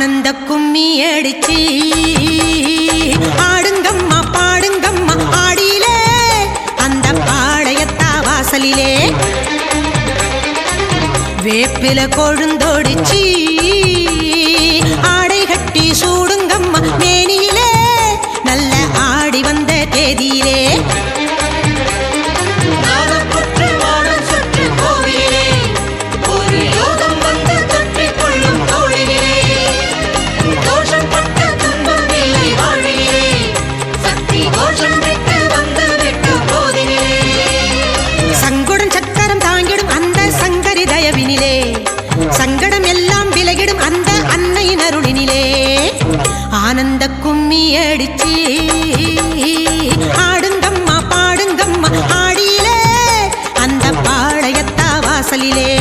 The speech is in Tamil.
ஆனந்த கும்மி அடிச்சு. ஆடுங்கம்மா பாடுங்கம்மா ஆடியிலே. அந்த பாளையத்தா வாசலிலே. வேப்பில கொழுந்தொடிச்சி. ஆடை கட்டி சூடுங்கம்மா மேனியிலே. நல்ல ஆடி வந்த தேதியிலே. சங்கடம் எல்லாம் விலகிடும் அந்த அன்னையின் அருளினிலே. ஆனந்த கும்மி அடிச்சு ஆடுங்கம்மா பாடுங்கம்மா ஆடியிலே. அந்த பாளையத்தா வாசலிலே.